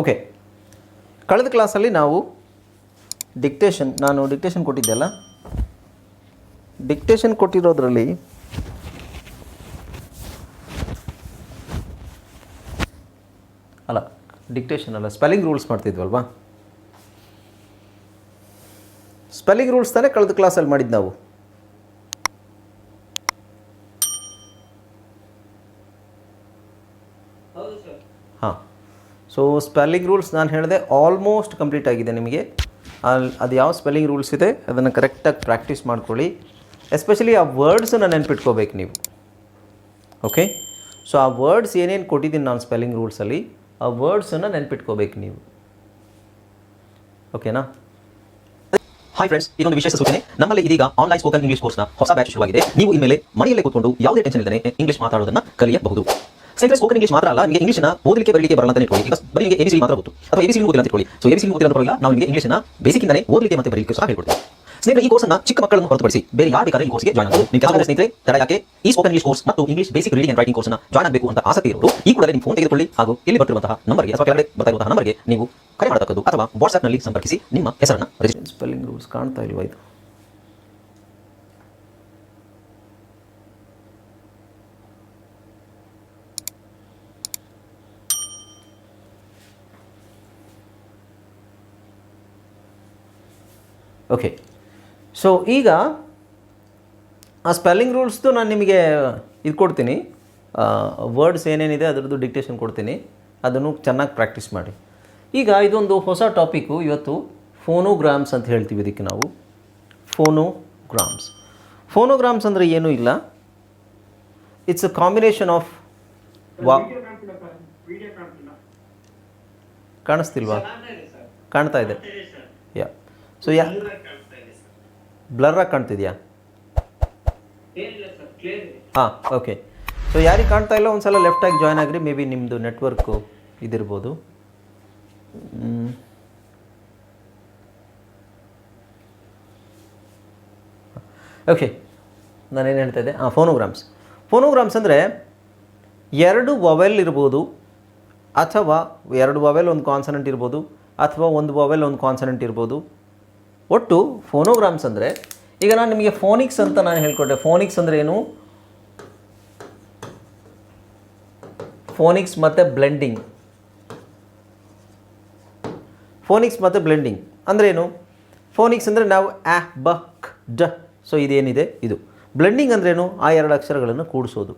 Okay ಕಳೆದ ಕ್ಲಾಸಲ್ಲಿ ನಾವು ಡಿಕ್ಟೇಷನ್ ನಾನು ಡಿಕ್ಟೇಷನ್ ಕೊಟ್ಟಿದ್ದೆಲ್ಲ. ಡಿಕ್ಟೇಷನ್ ಕೊಟ್ಟಿರೋದ್ರಲ್ಲಿ ಅಲ್ಲ ಡಿಕ್ಟೇಷನ್ ಅಲ್ಲ ಸ್ಪೆಲ್ಲಿಂಗ್ ರೂಲ್ಸ್ ಮಾಡ್ತಿದ್ವಲ್ವಾ? ಸ್ಪೆಲ್ಲಿಂಗ್ ರೂಲ್ಸ್ ತಾನೇ ಕಳೆದ ಕ್ಲಾಸಲ್ಲಿ ಮಾಡಿದ್ದು ನಾವು. ಸೊ ಸ್ಪೆಲ್ಲಿಂಗ್ ರೂಲ್ಸ್ ನಾನು ಹೇಳಿದೆ ಆಲ್ಮೋಸ್ಟ್ ಕಂಪ್ಲೀಟ್ ಆಗಿದೆ ನಿಮಗೆ. ಅಲ್ಲಿ ಅದು ಯಾವ ಸ್ಪೆಲ್ಲಿಂಗ್ ರೂಲ್ಸ್ ಇದೆ, ಅದನ್ನು ಕರೆಕ್ಟಾಗಿ ಪ್ರಾಕ್ಟೀಸ್ ಮಾಡ್ಕೊಳ್ಳಿ. ಎಸ್ಪೆಷಲಿ ಆ ವರ್ಡ್ಸನ್ನು ನೆನ್ಪಿಟ್ಕೋಬೇಕು ನೀವು. ಓಕೆ ಸೊ ಆ ವರ್ಡ್ಸ್ ಏನೇನು ಕೊಟ್ಟಿದ್ದೀನಿ ನಾನು ಸ್ಪೆಲ್ಲಿಂಗ್ ರೂಲ್ಸಲ್ಲಿ ಆ ವರ್ಡ್ಸನ್ನು ನೆನ್ಪಿಟ್ಕೋಬೇಕು ನೀವು. ಓಕೆನಾ ಹಾಯ್ ಫ್ರೆಂಡ್ಸ್ ಇದೊಂದು ವಿಶೇಷ ಸೂಚನೆ. ನಮ್ಮಲ್ಲಿ ಇದೀಗ ಆನ್ಲೈನ್ ಸ್ಪೋಕನ್ ಇಂಗ್ಲಿಷ್ ಕೋರ್ಸ್ನ ಹೊಸ ಬ್ಯಾಚ್ ಶುರುವಾಗಿದೆ. ನೀವು ಇನ್ಮೇಲೆ ಮನೆಯಲ್ಲೇ ಕೂತ್ಕೊಂಡು ಯಾವುದೇ ಟೆನ್ಷನ್ ಇಲ್ಲದೆ ಇಂಗ್ಲಿಷ್ ಮಾತಾಡೋದನ್ನ ಕಲಿಯಬಹುದು. ಸ್ನೇಹಿತರೆ ಸ್ಪೋಕನ್ ಇಂಗ್ಲಿಷ್ ಮಾತ್ರ ಅಲ್ಲ, ನಿಮಗೆ ಇಂಗ್ಲಿಷ್ನ ಓದಲಿಕ್ಕೆ, ಬರಲಿಕ್ಕೆ ಬರಲ್ಲ ಅಂತ ಇಟ್ಕೊಳ್ಳಿ. ಬಿಕಾಸ್ ಬರೀ ನಿಮಗೆ ಎಬಿಸಿ ಮಾತ್ರ ಗೊತ್ತು. ಅಥವಾ ಎಬಿಸಿ ಓದಿಲ್ಲ ಅಂತ ಇಟ್ಕೊಳ್ಳಿ. ಸೊ ಎಬಿಸಿ ಓದಿಲ್ಲ ಬರಲ್ಲ ನಾವು ನಿಮಗೆ ಇಂಗ್ಲಿಷ್ನ ಬೇಸಿಕ್ಕಿಂದಲೇ ಓದಲಿಕ್ಕೆ ಮತ್ತೆ ಬರಲಿಕ್ಕೆ ಸಹ ಹೇಳ್ಕೊಡ್ತೀವಿ. ಸ್ನೇಹಿತರೆ, ಈ ಕೋರ್ಸ್ನ ಚಿಕ್ಕ ಮಕ್ಕಳನ್ನು ಹೊರತುಪಡಿಸಿ ಬೇರೆ ಯಾರು ಬೇಕಾದ್ರೆ ಈ ಕೋರ್ಸ್ಗೆ ಜಾಯ್ನ್ ಆಗಬಹುದು ನಿಮ್ಮ ಕೆಲಸ ಸ್ನೇಹಿತರೆ, ತಡ ಯಾಕೆ? ಈ ಸ್ಪೋಕನ್ ಇಂಗ್ಲಿಷ್ ಕೋರ್ಸ್ ಮತ್ತು English basic reading and writing ಕೋರ್ಸ್ನ ಜಾಯ್ನ್ ಆಗಬೇಕು ಅಂತ ಆಸಕ್ತಿ ಇರೋರು, ಈ ಕೂಡಲೇ ನಿಮ್ಮ ಫೋನ್ ತೆಗೆದುಕೊಳ್ಳಿ. ಹಾಗೂ ಇಲ್ಲಿ ಬರ್ತಿರುವಂತಹ ನಂಬರ್ಗೆ ಅಥವಾ ಕೆಳಗಡೆ ಬರ್ತಾ ಇರುವಂತಹ ನಂಬರ್ಗೆ ನೀವು ಕರೆ ಮಾಡತಕ್ಕದ್ದು ಅಥವಾ ವಾಟ್ಸ್ಆಪ್ನಲ್ಲಿ ಸಂಪರ್ಕಿಸಿ ನಿಮ್ಮ ಹೆಸರನ್ನು ಸ್ಪೆಲ್ಲಿಂಗ್ ರೂಲ್ಸ್ ಕಾಣ್ತಾ ಇಲ್ವಾ ಇದು? ಓಕೆ ಸೊ ಈಗ ಆ ಸ್ಪೆಲ್ಲಿಂಗ್ ರೂಲ್ಸ್ದು ನಾನು ನಿಮಗೆ ಇದು ಕೊಡ್ತೀನಿ. ವರ್ಡ್ಸ್ ಏನೇನಿದೆ ಅದರದ್ದು ಡಿಕ್ಟೇಷನ್ ಕೊಡ್ತೀನಿ. ಅದನ್ನು ಚೆನ್ನಾಗಿ ಪ್ರಾಕ್ಟೀಸ್ ಮಾಡಿ. ಈಗ ಇದೊಂದು ಹೊಸ ಟಾಪಿಕ್ಕು ಇವತ್ತು ಫೋನೋಗ್ರಾಮ್ಸ್ ಅಂತ ಹೇಳ್ತೀವಿ ಇದಕ್ಕೆ ನಾವು. ಫೋನೋಗ್ರಾಮ್ಸ್ ಫೋನೋಗ್ರಾಮ್ಸ್ ಅಂದರೆ ಏನೂ ಇಲ್ಲ. ಇಟ್ಸ್ ಅ ಕಾಂಬಿನೇಷನ್ ಆಫ್ ವಾ ಕಾಣಿಸ್ತಿಲ್ವಾ? ಕಾಣ್ತಾ ಇದೆ ಸೊ ಯಾ ಬ್ಲರ್ರಾಗಿ ಕಾಣ್ತಿದ್ಯಾ? ಹಾಂ ಓಕೆ ಸೊ ಯಾರಿಗೆ ಕಾಣ್ತಾ ಇಲ್ಲ? ಒಂದು ಸಲ ಲೆಫ್ಟಾಗಿ ಜಾಯ್ನ್ ಆಗಿರಿ. ಮೇ ಬಿ ನಿಮ್ಮದು ನೆಟ್ವರ್ಕು ಇದಿರ್ಬೋದು ಓಕೆ ನಾನೇನು ಹೇಳ್ತಾ ಇದ್ದೆ? ಹಾಂ ಫೋನೋಗ್ರಾಮ್ಸ್ ಫೋನೋಗ್ರಾಮ್ಸ್ ಅಂದರೆ ಎರಡು ವವೆಲ್ ಇರ್ಬೋದು ಅಥವಾ ಎರಡು ವವೆಲ್ ಒಂದು ಕಾನ್ಸನೆಂಟ್ ಇರ್ಬೋದು ಅಥವಾ ಒಂದು ವವೆಲ್ ಒಂದು ಕಾನ್ಸನೆಂಟ್ ಇರ್ಬೋದು. ಒಟ್ಟು ಫೋನೋಗ್ರಾಮ್ಸ್ ಅಂದರೆ, ಈಗ ನಾನು ನಿಮಗೆ ಫೋನಿಕ್ಸ್ ಅಂತ ನಾನು ಹೇಳ್ಕೊಟ್ಟೆ. ಫೋನಿಕ್ಸ್ ಅಂದರೆ ಏನು? ಫೋನಿಕ್ಸ್ ಮತ್ತು ಬ್ಲೆಂಡಿಂಗ್ ಫೋನಿಕ್ಸ್ ಮತ್ತು ಬ್ಲೆಂಡಿಂಗ್ ಅಂದರೆ ಏನು? ಫೋನಿಕ್ಸ್ ಅಂದರೆ ನಾವು ಆ, ಬ, ಕ್, ಡ. ಸೊ ಇದೇನಿದೆ? ಇದು. ಬ್ಲೆಂಡಿಂಗ್ ಅಂದ್ರೇನು ಆ ಎರಡು ಅಕ್ಷರಗಳನ್ನು ಕೂಡಿಸೋದು.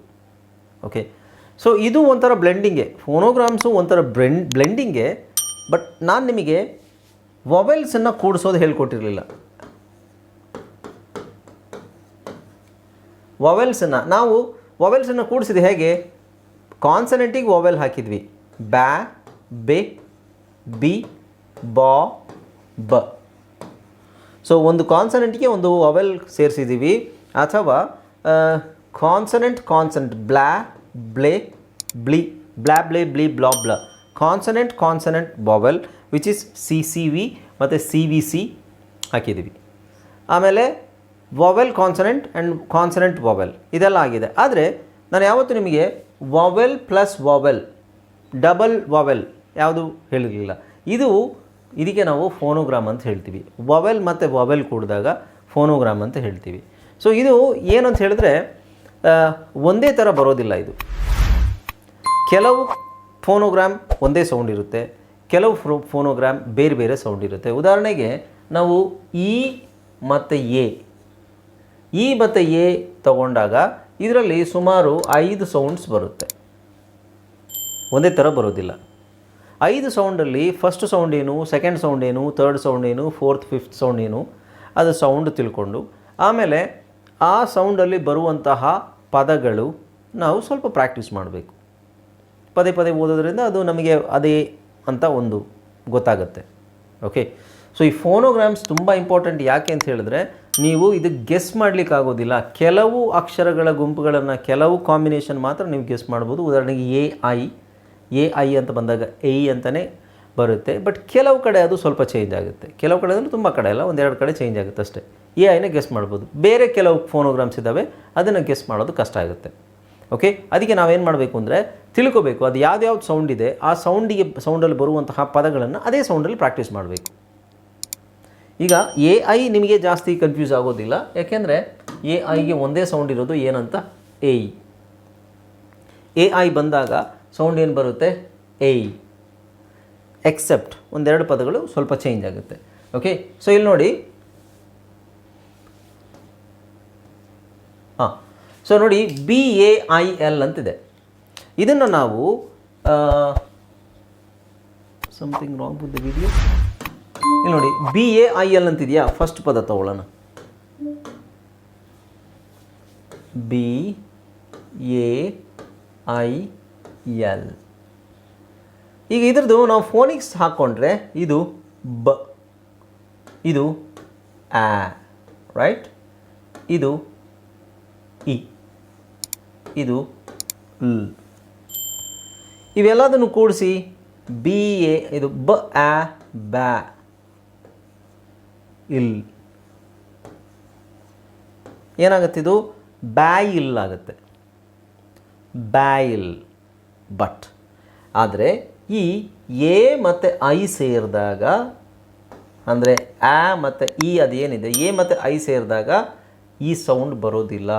ಓಕೆ ಸೊ ಇದು ಒಂಥರ ಬ್ಲೆಂಡಿಂಗೆ ಫೋನೋಗ್ರಾಮ್ಸು ಒಂಥರ ಬ್ಲೆಂಡ್ ಬ್ಲೆಂಡಿಂಗೆ ಬಟ್ ನಾನು ನಿಮಗೆ ವೊವೆಲ್ಸನ್ನು ಕೂಡಿಸೋದು ಹೇಳ್ಕೊಟ್ಟಿರಲಿಲ್ಲ. ವೊವೆಲ್ಸನ್ನು ನಾವು ವೊವೆಲ್ಸನ್ನು ಕೂಡಿಸಿದ ಹೇಗೆ? ಕಾನ್ಸನೆಂಟಿಗೆ ವೊವೆಲ್ ಹಾಕಿದ್ವಿ. ಬ್ಯಾ ಬೆ, ಬಿ, ಬಾ, ಬ. ಸೊ ಒಂದು ಕಾನ್ಸನೆಂಟ್ಗೆ ಒಂದು ವೊವೆಲ್ ಸೇರಿಸಿದ್ದೀವಿ ಅಥವಾ ಕಾನ್ಸನೆಂಟ್ ಕಾನ್ಸನೆಂಟ್ ಬ್ಲಾ, ಬ್ಲೇ, ಬ್ಲಿ, ಬ್ಲಾ, ಬ್ಲೇ, ಬ್ಲಿ, ಬ್ಲಾ, ಬ್ಲ. Consonant consonant vowel which is C C V ಮತ್ತು ಸಿ ವಿ ಸಿ ಹಾಕಿದ್ದೀವಿ. ಆಮೇಲೆ vowel consonant and consonant vowel ಇದೆಲ್ಲ ಆಗಿದೆ. ಆದರೆ ನಾನು ಯಾವತ್ತೂ ನಿಮಗೆ vowel plus vowel double vowel ಯಾವುದು ಹೇಳಿರಲಿಲ್ಲ. ಇದು ಇದಕ್ಕೆ ನಾವು ಫೋನೋಗ್ರಾಮ್ ಅಂತ ಹೇಳ್ತೀವಿ. ವವೆಲ್ ಮತ್ತು ವಾವೆಲ್ ಕೂಡಿದಾಗ ಫೋನೋಗ್ರಾಮ್ ಅಂತ ಹೇಳ್ತೀವಿ. ಸೊ ಇದು ಏನು ಅಂತ ಹೇಳಿದ್ರೆ ಒಂದೇ ಥರ ಬರೋದಿಲ್ಲ ಇದು. ಕೆಲವು ಫೋನೋಗ್ರಾಮ್ ಒಂದೇ ಸೌಂಡ್ ಇರುತ್ತೆ. ಕೆಲವು ಫ್ರೋ ಫೋನೋಗ್ರಾಮ್ ಬೇರೆ ಬೇರೆ ಸೌಂಡ್ ಇರುತ್ತೆ. ಉದಾಹರಣೆಗೆ ನಾವು ಇ ಮತ್ತು ಎ. ಇ ಮತ್ತು ಎ ತಗೊಂಡಾಗ ಇದರಲ್ಲಿ ಸುಮಾರು ಐದು ಸೌಂಡ್ಸ್ ಬರುತ್ತೆ. ಒಂದೇ ಥರ ಬರೋದಿಲ್ಲ. ಐದು ಸೌಂಡಲ್ಲಿ ಫಸ್ಟ್ ಸೌಂಡ್ ಏನು, ಸೆಕೆಂಡ್ ಸೌಂಡ್ ಏನು, ಥರ್ಡ್ ಸೌಂಡ್ ಏನು, ಫೋರ್ತ್, ಫಿಫ್ತ್ ಸೌಂಡ್ ಏನು, ಅದು ಸೌಂಡ್ ತಿಳ್ಕೊಂಡು ಆಮೇಲೆ ಆ ಸೌಂಡಲ್ಲಿ ಬರುವಂತಹ ಪದಗಳು ನಾವು ಸ್ವಲ್ಪ ಪ್ರಾಕ್ಟೀಸ್ ಮಾಡಬೇಕು. ಪದೇ ಪದೇ ಓದೋದ್ರಿಂದ ಅದು ನಮಗೆ ಅದೇ ಅಂತ ಒಂದು ಗೊತ್ತಾಗುತ್ತೆ. ಓಕೆ ಸೊ ಈ ಫೋನೋಗ್ರಾಮ್ಸ್ ತುಂಬ ಇಂಪಾರ್ಟೆಂಟ್ ಯಾಕೆ ಅಂತ ಹೇಳಿದ್ರೆ, ನೀವು ಇದು ಗೆಸ್ ಮಾಡಲಿಕ್ಕಾಗೋದಿಲ್ಲ ಕೆಲವು ಅಕ್ಷರಗಳ ಗುಂಪುಗಳನ್ನು, ಕೆಲವು ಕಾಂಬಿನೇಷನ್ ಮಾತ್ರ ನೀವು ಗೆಸ್ ಮಾಡ್ಬೋದು. ಉದಾಹರಣೆಗೆ ಎ ಐ ಎ ಐ ಅಂತ ಬಂದಾಗ ಎ ಅಂತಲೇ ಬರುತ್ತೆ. ಬಟ್ ಕೆಲವು ಕಡೆ ಅದು ಸ್ವಲ್ಪ ಚೇಂಜ್ ಆಗುತ್ತೆ. ಕೆಲವು ಕಡೆ ಅಂದರೆ ತುಂಬ ಕಡೆ ಅಲ್ಲ, ಒಂದೆರಡು ಕಡೆ ಚೇಂಜ್ ಆಗುತ್ತೆ ಅಷ್ಟೇ. ಎ ಐನ ಗೆಸ್ ಮಾಡ್ಬೋದು. ಬೇರೆ ಕೆಲವು ಫೋನೋಗ್ರಾಮ್ಸ್ ಇದ್ದಾವೆ ಅದನ್ನು ಗೆಸ್ ಮಾಡೋದು ಕಷ್ಟ ಆಗುತ್ತೆ. ಓಕೆ ಅದಕ್ಕೆ ನಾವೇನು ಮಾಡಬೇಕು ಅಂದರೆ ತಿಳ್ಕೋಬೇಕು. ಅದು ಯಾವ್ದ್ಯಾವ್ದು ಸೌಂಡ್ ಇದೆ, ಆ ಸೌಂಡಿಗೆ ಸೌಂಡಲ್ಲಿ ಬರುವಂತಹ ಪದಗಳನ್ನು ಅದೇ ಸೌಂಡಲ್ಲಿ ಪ್ರಾಕ್ಟೀಸ್ ಮಾಡಬೇಕು. ಈಗ ಎ ಐ ನಿಮಗೆ ಜಾಸ್ತಿ ಕನ್ಫ್ಯೂಸ್ ಆಗೋದಿಲ್ಲ. ಯಾಕೆಂದರೆ ಎ ಐಗೆ ಒಂದೇ ಸೌಂಡ್ ಇರೋದು ಏನಂತ? ಎ ಎ ಐ ಬಂದಾಗ ಸೌಂಡ್ ಏನು ಬರುತ್ತೆ? ಎ ಎಕ್ಸೆಪ್ಟ್ ಒಂದೆರಡು ಪದಗಳು ಸ್ವಲ್ಪ ಚೇಂಜ್ ಆಗುತ್ತೆ. ಓಕೆ ಸೊ ಇಲ್ಲಿ ನೋಡಿ. ಹಾಂ. ಸೊ ನೋಡಿ ಬಿ ಎ ಐ ಎಲ್ ಅಂತಿದೆ. ಇದನ್ನು ನಾವು ಸಮಥಿಂಗ್ ರಾಂಗ್ ವಿತ್ ವಿಡಿಯೋ ಇಲ್ಲಿ ನೋಡಿ ಬಿ ಎ ಐ ಎಲ್ ಅಂತಿದೆಯಾ? ಫಸ್ಟ್ ಪದ ತಗೊಳ್ಳೋಣ. ಬಿ ಎ ಐ ಎಲ್ ಈಗ ಇದ್ರದ್ದು ನಾವು ಫೋನಿಕ್ಸ್ ಹಾಕ್ಕೊಂಡ್ರೆ ಇದು ಬ ಇದು ಆ ರೈಟ್ ಇದು ಇ ಇದು. ಲ್ ಇವೆಲ್ಲದನ್ನು ಕೂಡಿಸಿ ಬಿ ಎ ಇದು ಬ ಆ ಬ್ಯಾ ಇಲ್. ಏನಾಗುತ್ತೆ ಇದು? ಬ್ಯಾಯಿಲ್ ಆಗುತ್ತೆ. Bail but. ಆದರೆ ಈ ಎ ಮತ್ತು ಐ ಸೇರಿದಾಗ ಅಂದರೆ ಆ ಮತ್ತು ಇ ಅದೇನಿದೆ ಎ ಮತ್ತು ಐ ಸೇರಿದಾಗ ಈ ಸೌಂಡ್ ಬರೋದಿಲ್ಲ.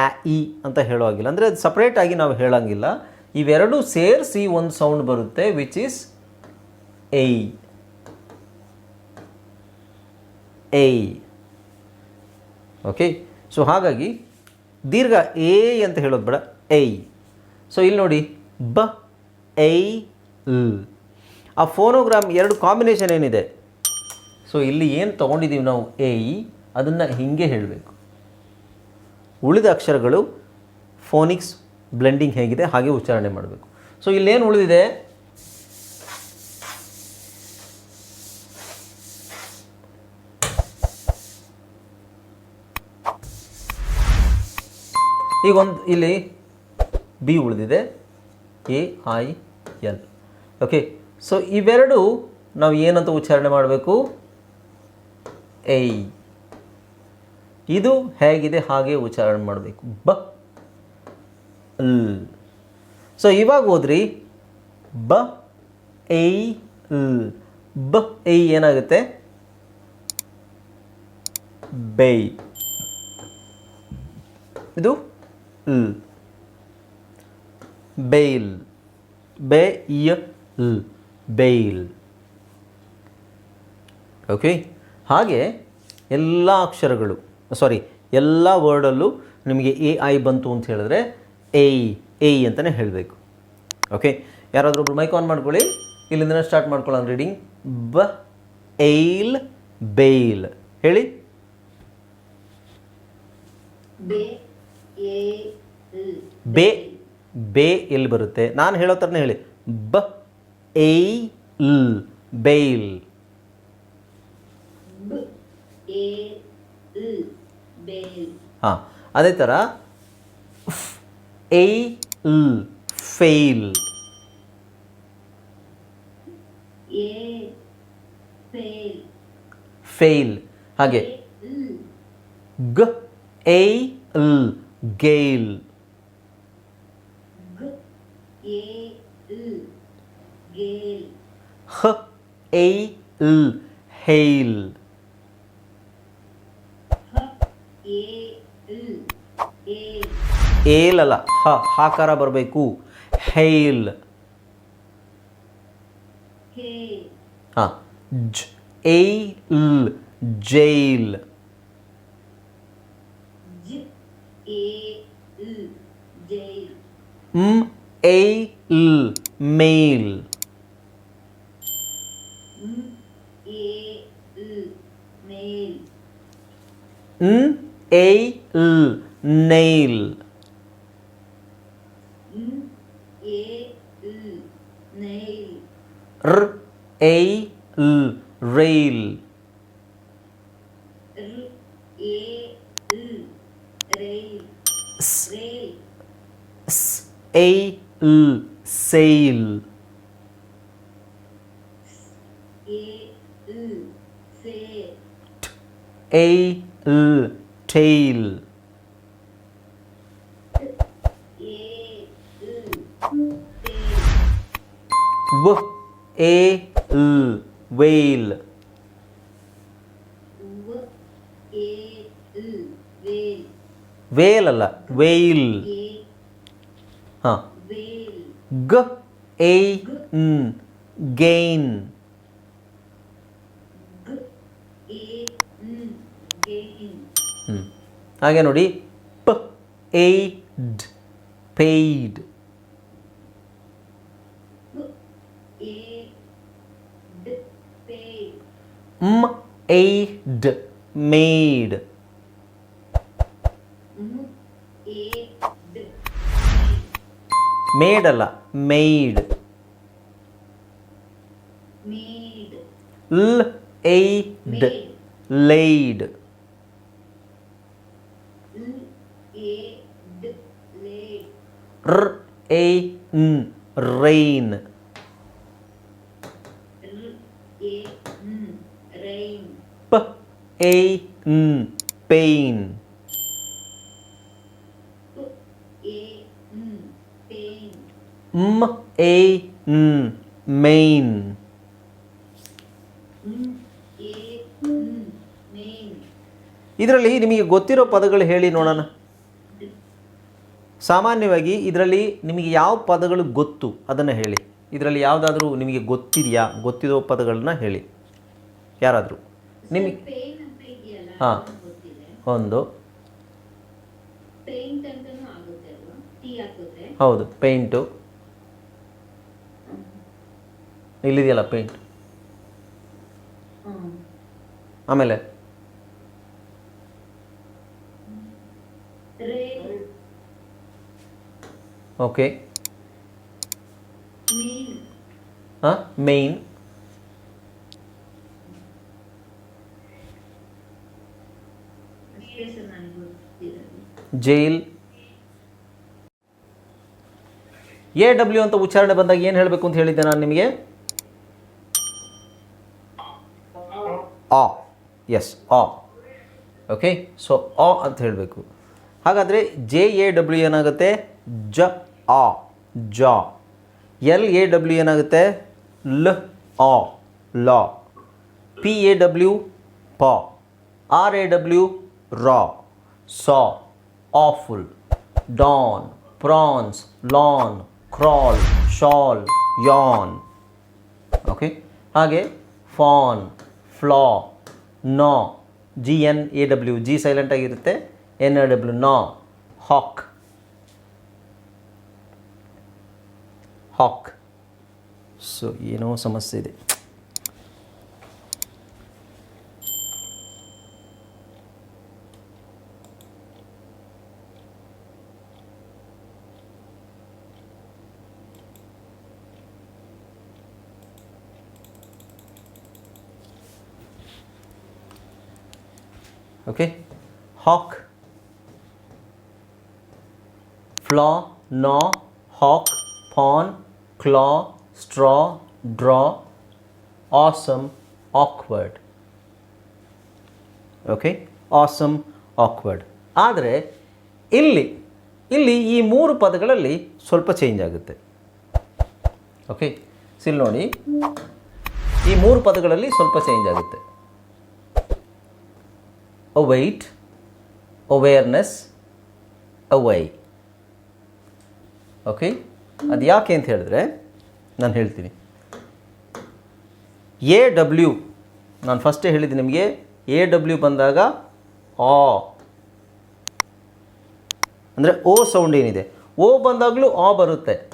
ಆ ಇ ಅಂತ ಹೇಳೋ ಹಾಗಿಲ್ಲ. ಅಂದರೆ ಅದು ಸಪ್ರೇಟಾಗಿ ನಾವು ಹೇಳೋಂಗಿಲ್ಲ. ಇವೆರಡೂ ಸೇರಿಸಿ ಒಂದು ಸೌಂಡ್ ಬರುತ್ತೆ which is A A okay so ಹಾಗಾಗಿ ದೀರ್ಘ ಎ ಅಂತ ಹೇಳೋದು ಬೇಡ. ಎಯ್ ಸೊ ಇಲ್ಲಿ ನೋಡಿ ಬ ಎಯ್ ಲ್ ಆ ಫೋನೋಗ್ರಾಮ್ ಎರಡು ಕಾಂಬಿನೇಷನ್ ಏನಿದೆ? ಸೊ ಇಲ್ಲಿ ಏನು ತೊಗೊಂಡಿದ್ದೀವಿ ನಾವು ಎಯ್ ಅದನ್ನು ಹೀಗೆ ಹೇಳಬೇಕು. ಉಳಿದ ಅಕ್ಷರಗಳು ಫೋನಿಕ್ಸ್, ಬ್ಲೆಂಡಿಂಗ್ ಹೇಗಿದೆ, ಹಾಗೆ ಉಚ್ಚಾರಣೆ ಮಾಡಬೇಕು. ಸೊ ಇಲ್ಲೇನು ಉಳಿದಿದೆ? ಈಗ ಒಂದು ಇಲ್ಲಿ ಬಿ ಉಳಿದಿದೆ. A, I, L. Okay so ಇವೆರಡು ನಾವು ಏನಂತ ಉಚ್ಚಾರಣೆ ಮಾಡಬೇಕು? ಏಯ್ ಇದು ಹೇಗಿದೆ, ಹಾಗೆ ಉಚ್ಚಾರಣೆ ಮಾಡಬೇಕು. ಬ, ಲ್. ಸೊ ಇವಾಗ ಹೋದ್ರಿ ಬ ಐ ಲ್. ಬ ಐ ಏನಾಗುತ್ತೆ? ಬೈ. ಇದು ಲ್. ಬೇಲ್. ಬೆ, ಯ, ಲ್. ಬೇಲ್. ಓಕೆ ಹಾಗೆ ಎಲ್ಲ ಅಕ್ಷರಗಳು. ಸಾರಿ ಎಲ್ಲ ವರ್ಡಲ್ಲೂ ನಿಮಗೆ ಎ ಐ ಬಂತು ಅಂತ ಹೇಳಿದ್ರೆ ಎಯ್ ಎಯ್ ಅಂತಲೇ ಹೇಳಬೇಕು. ಓಕೆ ಯಾರಾದರೂ ಒಬ್ರು ಮೈಕ್ ಆನ್ ಮಾಡ್ಕೊಳ್ಳಿ. ಇಲ್ಲಿಂದ ಸ್ಟಾರ್ಟ್ ಮಾಡ್ಕೊಳ್ಳೋಣ ರೀಡಿಂಗ್ ಬ ಏಲ್ ಬೇಲ್ ಹೇಳಿ. ಬೆ ಎ ಬೇ ಎಲ್ಲಿ ಬರುತ್ತೆ. ನಾನು ಹೇಳೋ ಥರನೇ ಹೇಳಿ. ಬ ಏಯ್ ಲ್ ಬೇಲ್ ಬ ಎ ಲ್ ಬೇಲ್ ಹಾಂ ಅದೇ ಥರ ಏಯ್ ಲ್ ಫೇಲ್. ಫೇಲ್. ಹಾಗೆ ಗ ಏಯ್ ಲ್ ಗೇಲ್. ಗ ಎ ಲ್ ಗೇಲ್. ಹ ಏಯ್ ಲ್ ಹೇಲ್ ಹ ಎ ಲ್ ಏಲ್ ಏಲ್ ಅಲ್ಲ ಹ ಹಾಕಾರ ಬರಬೇಕು. ಹೇಲ್ ಹೇ. ಹಾಂ ಜ್ ಏಯ್ ಲ್ ಜೈಲ್. ಜ ಎ ಲ್ ಜೈಲ್ ಮ್ ಏಯ್ ಲ್ ಮೇಲ್. ಮ್ ಎ ಲ್ mail n a l nail m a l nail r a l rail ರ್ ಎ ಲ್ ರೈಲ್ ಸ್ ರೈಲ್ ಸ್ ಏಯ್ ಲ್ ಸೇಲ್ ಎ ಲ್ ಸೇಲ್ ಏಯ್ ಲ್ ಟೈಲ್ ವ ಎ ಲ್ wail w a l wail wail ಅಲ್ಲ ವೇಲ್ ಎ ಹಾಂ wail g a n gain g a n gain ಹ್ಞೂ ಹಾಗೆ ನೋಡಿ p aid paid p a d pay m aid made m a d made ಅಲ್ಲ made made l aid laid l a d laid r a n rain r a n rain p n pain. Pain a n main. ಇದರಲ್ಲಿ ನಿಮಗೆ ಗೊತ್ತಿರೋ ಪದಗಳು ಹೇಳಿ ನೋಡೋಣ. ಸಾಮಾನ್ಯವಾಗಿ ಇದರಲ್ಲಿ ನಿಮಗೆ ಯಾವ ಪದಗಳು ಗೊತ್ತು? ಅದನ್ನು ಹೇಳಿ. ಇದರಲ್ಲಿ ಯಾವುದಾದ್ರೂ ನಿಮಗೆ ಗೊತ್ತಿದೆಯಾ? ಗೊತ್ತಿರೋ ಪದಗಳನ್ನ ಹೇಳಿ. ಯಾರಾದರೂ. ನಿಮಗೆ ಹಾಂ. ಒಂದು. ಹೌದು ಪೇಂಟು ಇಲ್ಲಿದೆಯಲ್ಲ ಪೇಂಟ್ ಆಮೇಲೆ? ಓಕೆ ಹಾಂ ಮೇನ್ ಅಷ್ಟೇ ಸರ್ ನನಗೆ ಗೊತ್ತಿರೋದು ಜೈಲ್. ಎ ಡಬ್ಲ್ಯೂ ಅಂತ ಉಚ್ಚಾರಣೆ ಬಂದಾಗ ಏನು ಹೇಳಬೇಕು ಅಂತ ಹೇಳಿದ್ದೆ ನಾನು ನಿಮಗೆ? ಆ. ಎಸ್ ಆ. ಓಕೆ ಸೊ ಆ ಅಂತ ಹೇಳಬೇಕು. ಹಾಗಾದರೆ ಜೆ ಎ ಡಬ್ಲ್ಯೂ ಏನಾಗುತ್ತೆ? ಜ, ಆ, ಜ. ಎಲ್ ಎ ಡಬ್ಲ್ಯೂ ಏನಾಗುತ್ತೆ? Law, aw, law. P A W paw. R A W raw, saw. Awful dawn prawns lawn crawl shawl yawn okay ಹಾಗೆ fawn flaw gnaw G N A W G silent ಆಗಿರುತ್ತೆ N A W gnaw hawk hawk so ಏನೋ ಸಮಸ್ಯೆ ಇದೆ. Okay? Hawk. Flaw, gnaw, hawk, pawn, claw, straw, draw. Awesome, awkward. Okay awesome awkward ಆದರೆ, ಇಲ್ಲಿ ಇಲ್ಲಿ ಈ ಮೂರು ಪದಗಳಲ್ಲಿ ಸ್ವಲ್ಪ ಚೇಂಜ್ ಆಗುತ್ತೆ. ಓಕೆ ಸಿಲ್ ನೋಡಿ. ಈ ಮೂರು ಪದಗಳಲ್ಲಿ ಸ್ವಲ್ಪ ಚೇಂಜ್ ಆಗುತ್ತೆ. Await, awareness, away. ಓಕೆ ಅದು ಯಾಕೆ ಅಂತ ಹೇಳಿದ್ರೆ ನಾನು ಹೇಳ್ತೀನಿ. ಎ ಡಬ್ಲ್ಯೂ ನಾನು ಫಸ್ಟೇ ಹೇಳಿದ್ದೆ ನಿಮಗೆ ಎ ಡಬ್ಲ್ಯೂ ಬಂದಾಗ ಆ. ಅಂದರೆ ಓ ಸೌಂಡ್ ಏನಿದೆ? ಓ ಬಂದಾಗಲೂ ಆ ಬರುತ್ತೆ.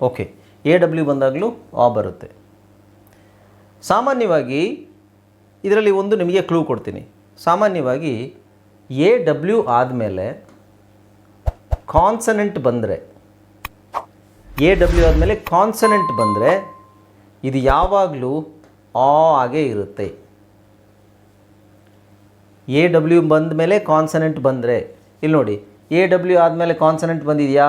ಓಕೆ ಎ ಡಬ್ಲ್ಯೂ ಬಂದಾಗಲೂ ಆ ಬರುತ್ತೆ. ಸಾಮಾನ್ಯವಾಗಿ ಇದರಲ್ಲಿ ಒಂದು ನಿಮಗೆ ಕ್ಲೂ ಕೊಡ್ತೀನಿ. ಸಾಮಾನ್ಯವಾಗಿ ಎ ಡಬ್ಲ್ಯೂ ಆದಮೇಲೆ ಕಾನ್ಸನೆಂಟ್ ಬಂದರೆ ಎ ಡಬ್ಲ್ಯೂ ಆದಮೇಲೆ ಕಾನ್ಸನೆಂಟ್ ಬಂದರೆ ಇದು ಯಾವಾಗಲೂ ಆ ಆಗೇ ಇರುತ್ತೆ. ಎ ಡಬ್ಲ್ಯೂ ಬಂದ ಮೇಲೆ ಕಾನ್ಸನೆಂಟ್ ಬಂದರೆ, ಇಲ್ಲಿ ನೋಡಿ ಎ ಡಬ್ಲ್ಯೂ ಆದಮೇಲೆ ಕಾನ್ಸನೆಂಟ್ ಬಂದಿದೆಯಾ?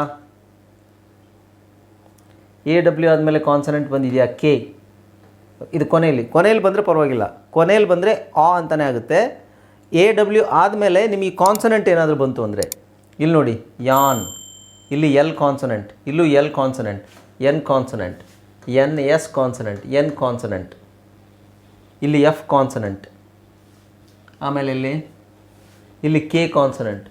ಎ ಡಬ್ಲ್ಯೂ ಆದಮೇಲೆ ಕಾನ್ಸನೆಂಟ್ ಬಂದಿದೆಯಾ? ಕೆ ಇದು ಕೊನೆಯಲ್ಲಿ. ಕೊನೆಯಲ್ಲಿ ಬಂದರೆ ಪರವಾಗಿಲ್ಲ. ಕೊನೆಯಲ್ಲಿ ಬಂದರೆ ಆ ಅಂತಲೇ ಆಗುತ್ತೆ. ಎ ಡಬ್ಲ್ಯೂ ಆದಮೇಲೆ ನಿಮಗೆ ಕಾನ್ಸನೆಂಟ್ ಏನಾದರೂ ಬಂತು ಅಂದರೆ, ಇಲ್ಲಿ ನೋಡಿ ಯಾನ್ ಇಲ್ಲಿ ಎಲ್ ಕಾನ್ಸನೆಂಟ್ ಇಲ್ಲೂ L consonant N consonant N S consonant N consonant ಇಲ್ಲಿ ಎಫ್ ಕಾನ್ಸನೆಂಟ್ ಆಮೇಲೆ ಇಲ್ಲಿ ಇಲ್ಲಿ ಕೆ ಕಾನ್ಸನೆಂಟ್